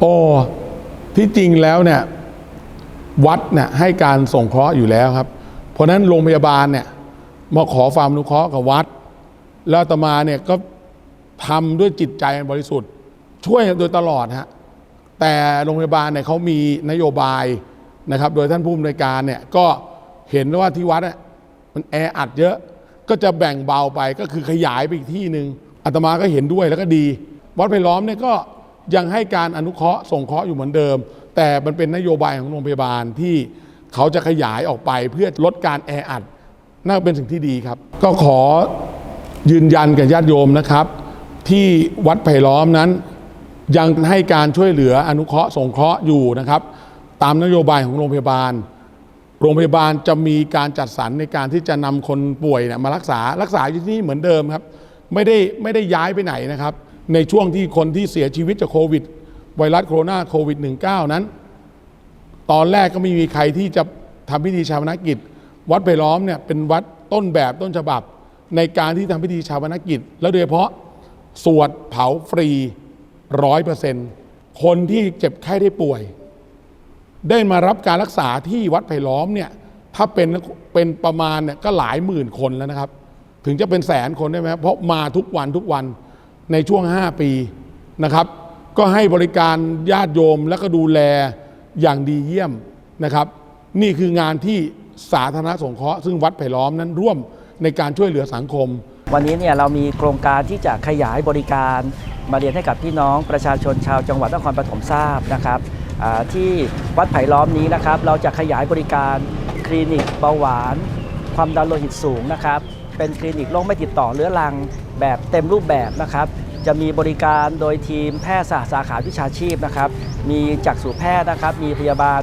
โอ้ที่จริงแล้วเนี่ยวัดเนี่ยให้การส่งเคราะห์อยู่แล้วครับ เพราะนั้นโรงพยาบาลเนี่ยมาขอความอนุเคราะห์กับวัด แล้วอาตมาเนี่ยก็ทำด้วยจิตใจบริสุทธิ์ ช่วยโดยตลอดฮะแต่โรงพยาบาลเนี่ยเขามีนโยบายนะครับ โดยท่านผู้อำนวยการเนี่ยก็เห็นว่าที่วัดเนี่ยมันแออัดเยอะก็จะแบ่งเบาไปก็คือขยายไปอีกที่หนึ่งอาตมาก็เห็นด้วยแล้วก็ดี วัดไผ่ล้อมเนี่ยก็ ยังให้การอนุเคราะห์ส่งเคราะห์อยู่เหมือนเดิม แต่มันเป็นนโยบายของโรงพยาบาลที่เขาจะขยายออกไปเพื่อลดการแออัดน่าเป็นสิ่งที่ดีครับ ก็ขอยืนยันกับญาติโยมนะครับ ที่วัดไผ่ล้อมนั้น ยังให้การช่วยเหลืออนุเคราะห์สงเคราะห์อยู่นะครับ ตามนโยบายของโรงพยาบาล โรงพยาบาลจะมีการจัดสรรในการที่จะนำคนป่วยเนี่ยมารักษารักษาอยู่ที่นี่เหมือนเดิมครับ ไม่ได้ไม่ได้ย้ายไปไหนนะครับ ในช่วงที่คนที่เสียชีวิตจากโควิด ไวรัสโคโรนาโควิด -19 นั้น ตอนแรกก็ไม่มีใครที่จะทำพิธีชาปนกิจ วัดไปล้อมเนี่ยเป็นวัดต้นแบบต้นฉบับ ในการที่ทำพิธีชาปนกิจ แล้วโดยเฉพาะสวดเผาฟรีร้อยเปอร์เซ็นต์คนที่เจ็บไข้ได้ป่วย ได้มารับการรักษาที่วัดไผ่ล้อมเนี่ยถ้าเป็นเป็นประมาณเนี่ยก็หลายหมื่นคนแล้วนะครับ ถึงจะเป็นแสนคนได้ไหมเพราะมาทุกวันทุกวัน ในช่วง 5 ปีนะครับ ก็ให้บริการญาติโยมแล้วก็ดูแลอย่างดีเยี่ยมนะครับ นี่คืองานที่สาธารณสงเคราะห์ซึ่งวัดไผ่ล้อมนั้นร่วมในการช่วยเหลือสังคม วันนี้เนี่ยเรามีโครงการที่จะขยายบริการมาเรียนให้กับพี่น้องประชาชนชาวจังหวัดนครปฐมทราบนะครับที่วัดไผ่ล้อมนี้นะครับ เราจะขยายบริการคลินิกเบาหวาน ความดันโลหิตสูงนะครับ เป็นคลินิกโรคไม่ติดต่อเรื้อรังแบบเต็มรูปแบบนะครับ จะมีบริการโดยทีมแพทย์สาสาขาวิชาชีพนะครับ มีจักษุแพทย์นะครับ มีพยาบาล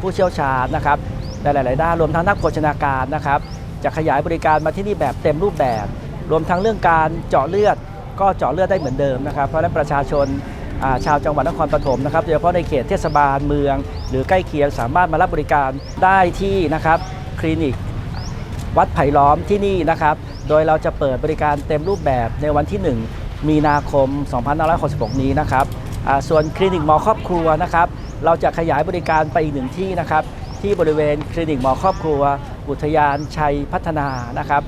ผู้เชี่ยวชาญนะครับในหลาย ๆ ด้านรวมทั้งนักโภชนาการนะครับ จะขยายบริการมาที่นี่แบบเต็มรูปแบบ รวมทั้งเรื่องการเจาะเลือด ก็เจาะเลือดได้เหมือนเดิมนะครับ เพราะฉะนั้นประชาชนาชาวจังหวัดนครปฐมนะครับโดยเฉพาะในเขตเทศบาลเมือง หรือใกล้เคียงสามารถมารับบริการได้ที่นะครับคลินิก วัดไผ่ล้อมที่นี่นะครับ โดยเราจะเปิดบริการเต็มรูปแบบในวันที่ 1 มีนาคม 2566 นี้นะครับส่วนคลินิกหมอครอบครัวนะครับ เราจะขยายบริการไปอีกหนึ่งที่นะครับ ที่บริเวณคลินิกหมอครอบครัว อุทยานชัยพัฒนานะครับ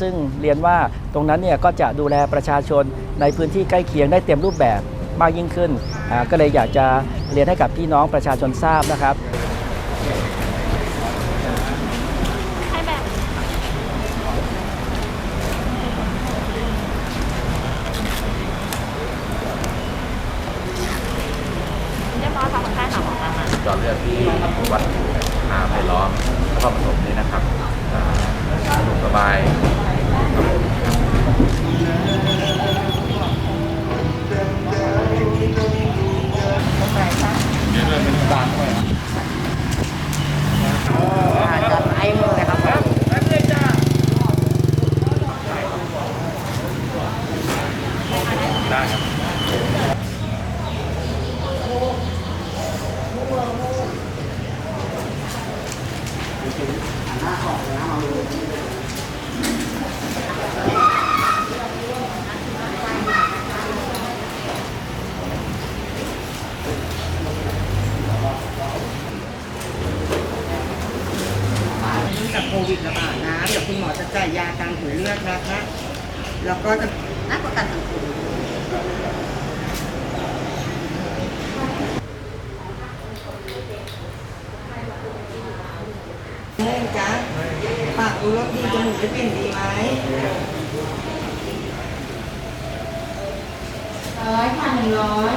ซึ่งเรียนว่าตรงนั้นเนี่ยก็จะดูแลประชาชนในพื้นที่ใกล้เคียงได้เต็มรูปแบบมากยิ่งขึ้น ก็เลยอยากจะเรียนให้กับพี่น้องประชาชนทราบนะครับ เรียบร้อยค่ะคนไข้ค่ะหมอคะมา เจ อดเลือที่วัดนาไผ่ล้อมนครปฐมนี่นะครับสะดวกสบายครับผม จัดไอ้มือเลยครับ ได้ครับ เนื่อง จากโควิดระบาดนะเดี๋ยวคุณหมอจะจ่ายยาการถุยเลือดนะคะ แล้วก็จะนักประกันสังคม เนื่องจ้ะปาก ดูรสดีจมูกได้กลิ่นดีไหมร้อยค่ะหนึ่งร้อย